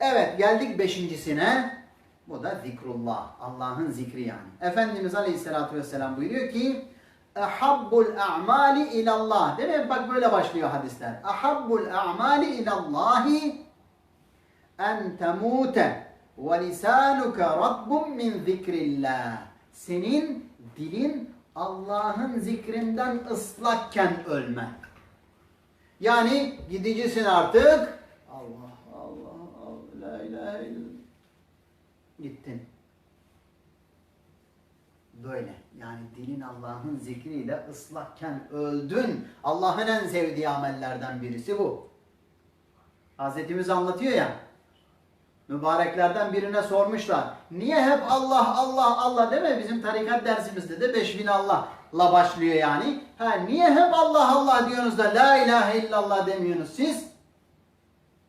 Evet geldik beşincisine. Bu da zikrullah. Allah'ın zikri yani. Efendimiz Aleyhisselatü Vesselam buyuruyor ki Ahabbul a'mali ilallah. Değil mi? Bak böyle başlıyor hadisler. Ahabbul a'mali ilallahi en temute ve lisanuke rabbun min zikrillah. Senin dilin Allah'ın zikrinden ıslakken ölme. Yani gidicisin artık. Allah Allah Allah la ilahe illallah. Gittin. Böyle. Yani dilin Allah'ın zikriyle ıslakken öldün. Allah'ın en sevdiği amellerden birisi bu. Hazretimiz anlatıyor ya. Mübareklerden birine sormuşlar. Niye hep Allah Allah Allah değil mi? Bizim tarikat dersimizde de 5000 Allah'la başlıyor yani. Ha niye hep Allah Allah diyorsunuz da la ilahe illallah demiyorsunuz siz?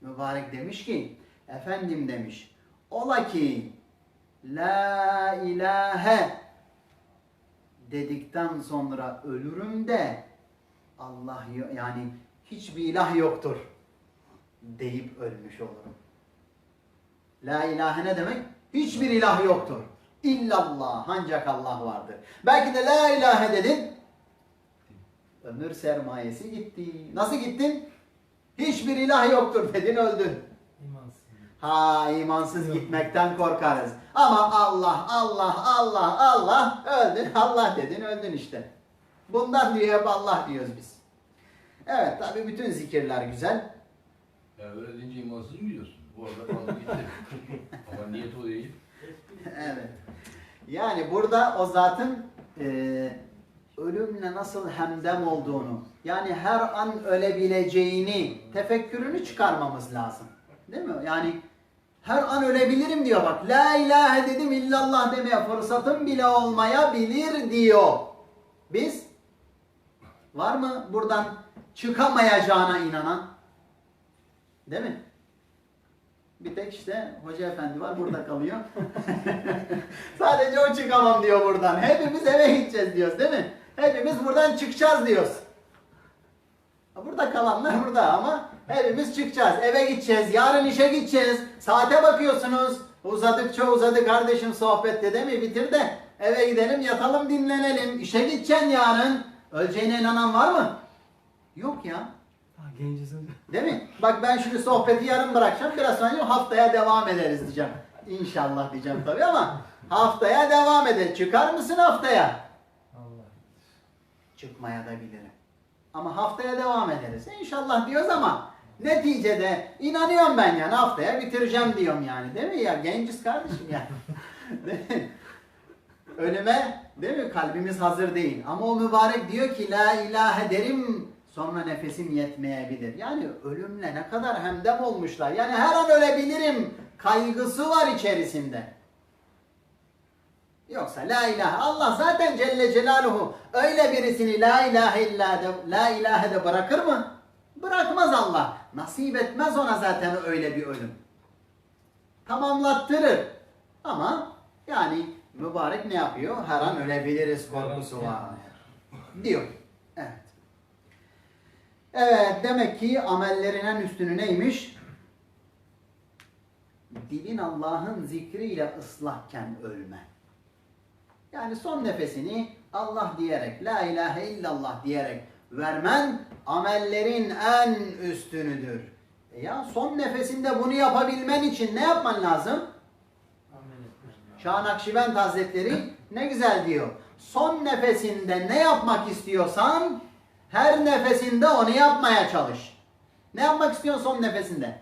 Mübarek demiş ki efendim demiş. Ola ki la ilahe dedikten sonra ölürüm de Allah yani hiçbir ilah yoktur deyip ölmüş olurum. La ilahe ne demek? Hiçbir ilah yoktur. İllallah. Ancak Allah vardır. Belki de la ilahe dedin. Ömür sermayesi gitti. Nasıl gittin? Hiçbir ilah yoktur dedin öldün. Ha imansız gitmekten korkarız. Ama Allah, Allah, Allah, Allah öldün. Allah dedin öldün işte. Bundan diyor hep Allah diyoruz biz. Evet tabi bütün zikirler güzel. Ya öyle deyince imansız mı diyorsun? Bu arada fazla gitti. Ama niyet o değil. Evet. Yani burada o zatın e, ölümle nasıl hemdem olduğunu, yani her an ölebileceğini, tefekkürünü çıkarmamız lazım. Değil mi? Yani her an ölebilirim diyor bak. La ilahe dedim illallah demeye fırsatım bile olmayabilir diyor. Biz var mı buradan çıkamayacağına inanan? Değil mi? Bir tek işte hoca efendi var burada kalıyor. Sadece o çıkamam diyor buradan. Hepimiz eve gideceğiz diyoruz değil mi? Hepimiz buradan çıkacağız diyoruz. Burada kalanlar burada ama hepimiz çıkacağız. Eve gideceğiz. Yarın işe gideceğiz. Saate bakıyorsunuz. Uzadıkça uzadı kardeşim sohbette değil mi? Bitir de eve gidelim yatalım dinlenelim. İşe gideceksin yarın. Öleceğine inanan var mı? Yok ya. Daha gencisin. Değil mi? Bak ben şimdi sohbeti yarım bırakacağım. Biraz sonra haftaya devam ederiz diyeceğim. İnşallah diyeceğim tabii ama haftaya devam ederiz. Çıkar mısın haftaya? Allah. Çıkmaya da bilirim. Ama haftaya devam ederiz. İnşallah diyoruz ama neticede inanıyorum ben yani haftaya bitireceğim diyorum yani. Değil mi ya? Genciz kardeşim yani. Ölüme değil mi? Kalbimiz hazır değil. Ama o mübarek diyor ki la ilahe derim sonra nefesim yetmeyebilir. Yani ölümle ne kadar hemdem olmuşlar. Yani her an ölebilirim kaygısı var içerisinde. Yoksa la ilahe Allah zaten Celle Celaluhu öyle birisini la ilahe illa de, la ilahe de bırakır mı? Bırakmaz Allah. Nasip etmez ona zaten öyle bir ölüm. Tamamlattırır. Ama yani mübarek ne yapıyor? Her an ölebiliriz korkusu var. Diyor. Evet. Evet demek ki amellerin en üstünü neymiş? Dilin Allah'ın zikriyle ıslakken ölme. Yani son nefesini Allah diyerek, la ilahe illallah diyerek vermen amellerin en üstünüdür. E ya son nefesinde bunu yapabilmen için ne yapman lazım? Şah Nakşibend Hazretleri ne güzel diyor. Son nefesinde ne yapmak istiyorsan her nefesinde onu yapmaya çalış. Ne yapmak istiyorsun son nefesinde?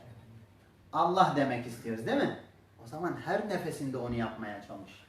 Allah demek istiyoruz değil mi? O zaman her nefesinde onu yapmaya çalış.